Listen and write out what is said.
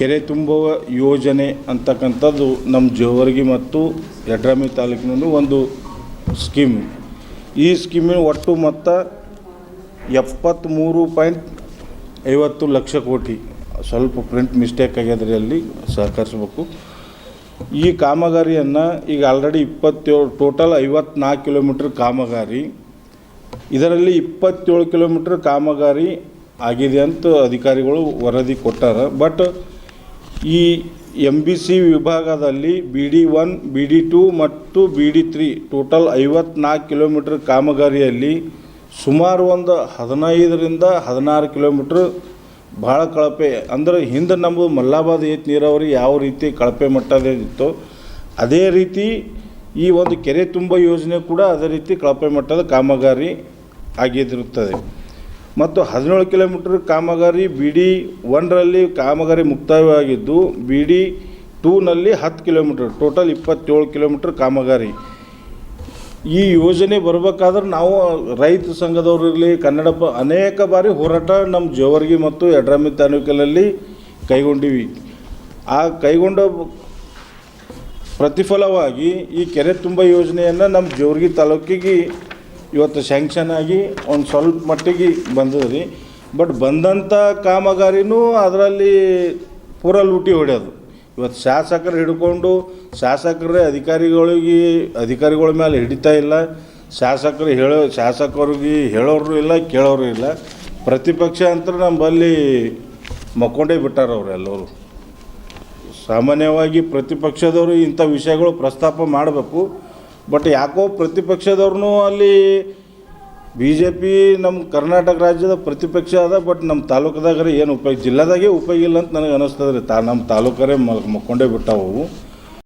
ಕೆರೆ ತುಂಬುವ ಯೋಜನೆ ಅಂತಕ್ಕಂಥದ್ದು ನಮ್ಮ ಜೋವರ್ಗಿ ಮತ್ತು ಯಡ್ರಾಮಿ ತಾಲೂಕಿನಲ್ಲಿ ಒಂದು ಸ್ಕೀಮ್. ಈ ಸ್ಕೀಮಿನ ಒಟ್ಟು ಮೊತ್ತ ಎಪ್ಪತ್ತ್ಮೂರು ಪಾಯಿಂಟ್ ಐವತ್ತು ಲಕ್ಷ ಕೋಟಿ. ಸ್ವಲ್ಪ ಪ್ರಿಂಟ್ ಮಿಸ್ಟೇಕ್ ಆಗ್ಯದ್ರಿ ಅಲ್ಲಿ, ಸಹಕರಿಸಬೇಕು. ಈ ಕಾಮಗಾರಿಯನ್ನು ಈಗ ಆಲ್ರೆಡಿ ಇಪ್ಪತ್ತೇಳು, ಟೋಟಲ್ ಐವತ್ನಾಲ್ಕು ಕಿಲೋಮೀಟ್ರ್ ಕಾಮಗಾರಿ. ಇದರಲ್ಲಿ ಇಪ್ಪತ್ತೇಳು ಕಿಲೋಮೀಟ್ರ್ ಕಾಮಗಾರಿ ಆಗಿದೆ ಅಂತ ಅಧಿಕಾರಿಗಳು ವರದಿ ಕೊಟ್ಟಾರ. ಬಟ್ ಈ ಎಂ ಬಿ ಸಿ ವಿಭಾಗದಲ್ಲಿ B D one B D two ಮತ್ತು ಬಿ ಡಿ ತ್ರೀ ಟೋಟಲ್ ಐವತ್ನಾಲ್ಕು ಕಿಲೋಮೀಟ್ರ್ ಕಾಮಗಾರಿಯಲ್ಲಿ ಸುಮಾರು ಒಂದು ಹದಿನೈದರಿಂದ ಹದಿನಾರು ಕಿಲೋಮೀಟ್ರ್ ಭಾಳ ಕಳಪೆ, ಅಂದ್ರೆ ಹಿಂದೆ ನಮ್ಮದು ಮಲ್ಲಾಬಾದ್ ಏತ್ ನೀರಾವರಿ ಯಾವ ರೀತಿ ಕಳಪೆ ಮಟ್ಟದಿತ್ತು ಅದೇ ರೀತಿ ಈ ಒಂದು ಕೆರೆ ತುಂಬ ಯೋಜನೆ ಕೂಡ ಅದೇ ರೀತಿ ಕಳಪೆ ಮಟ್ಟದ ಕಾಮಗಾರಿ ಆಗಿದಿರುತ್ತದೆ ಮತ್ತು ಹದಿನೇಳು ಕಿಲೋಮೀಟ್ರ್ ಕಾಮಗಾರಿ ಬಿ ಡಿ ಒನ್ರಲ್ಲಿ ಕಾಮಗಾರಿ ಮುಕ್ತಾಯವಾಗಿದ್ದು ಬಿ ಡಿ ಟೂನಲ್ಲಿ ಹತ್ತು ಕಿಲೋಮೀಟ್ರ್, ಟೋಟಲ್ ಇಪ್ಪತ್ತೇಳು ಕಿಲೋಮೀಟ್ರ್ ಕಾಮಗಾರಿ. ಈ ಯೋಜನೆ ಬರಬೇಕಾದ್ರೆ ನಾವು ರೈತ ಸಂಘದವ್ರು ಇರಲಿ ಕನ್ನಡ ಪ ಅನೇಕ ಬಾರಿ ಹೋರಾಟ ನಮ್ಮ ಜೋವರ್ಗಿ ಮತ್ತು ಯಡ್ರಾಮಿ ತಾಲೂಕಿನಲ್ಲಿ ಕೈಗೊಂಡಿವಿ. ಆ ಕೈಗೊಂಡ ಪ್ರತಿಫಲವಾಗಿ ಈ ಕೆರೆ ತುಂಬ ಯೋಜನೆಯನ್ನು ನಮ್ಮ ಜೇವರ್ಗಿ ತಾಲೂಕಿಗೆ ಇವತ್ತು ಸ್ಯಾಂಕ್ಷನ್ ಆಗಿ ಒಂದು ಸ್ವಲ್ಪ ಮಟ್ಟಿಗೆ ಬಂದದ ರೀ ಬಟ್ ಬಂದಂಥ ಕಾಮಗಾರಿನೂ ಅದರಲ್ಲಿ ಪೂರ ಲೂಟಿ ಹೊಡೆಯೋದು. ಇವತ್ತು ಶಾಸಕರು ಹಿಡ್ಕೊಂಡು, ಶಾಸಕರೇ ಅಧಿಕಾರಿಗಳಿಗೆ, ಅಧಿಕಾರಿಗಳ ಮೇಲೆ ಹಿಡಿತಾ ಇಲ್ಲ. ಶಾಸಕರು ಹೇಳೋ, ಶಾಸಕರಿಗೆ ಹೇಳೋರು ಇಲ್ಲ, ಕೇಳೋರು ಇಲ್ಲ. ಪ್ರತಿಪಕ್ಷ ಅಂತ ನಮ್ಮಲ್ಲಿ ಮಕ್ಕೊಂಡೇ ಬಿಟ್ಟಾರ ಅವ್ರು ಎಲ್ಲರೂ. ಸಾಮಾನ್ಯವಾಗಿ ಪ್ರತಿಪಕ್ಷದವರು ಇಂಥ ವಿಷಯಗಳು ಪ್ರಸ್ತಾಪ ಮಾಡಬೇಕು. ಬಟ್ ಯಾಕೋ ಪ್ರತಿಪಕ್ಷದವ್ರೂ ಅಲ್ಲಿ ಬಿ ಜೆ ಪಿ ನಮ್ಮ ಕರ್ನಾಟಕ ರಾಜ್ಯದ ಪ್ರತಿಪಕ್ಷ ಅದ ಬಟ್ ನಮ್ಮ ತಾಲೂಕದಾಗರೆ ಏನು ಉಪಯೋಗ ಜಿಲ್ಲಾದಾಗೆ ಉಪಯೋಗ ಇಲ್ಲ ಅಂತ ನನಗೆ ಅನ್ನಿಸ್ತದೆ ರೀ ತಾ ನಮ್ಮ ತಾಲೂಕರೇ ಮಲ್ಕೊಂಡೇ ಬಿಟ್ಟಾವು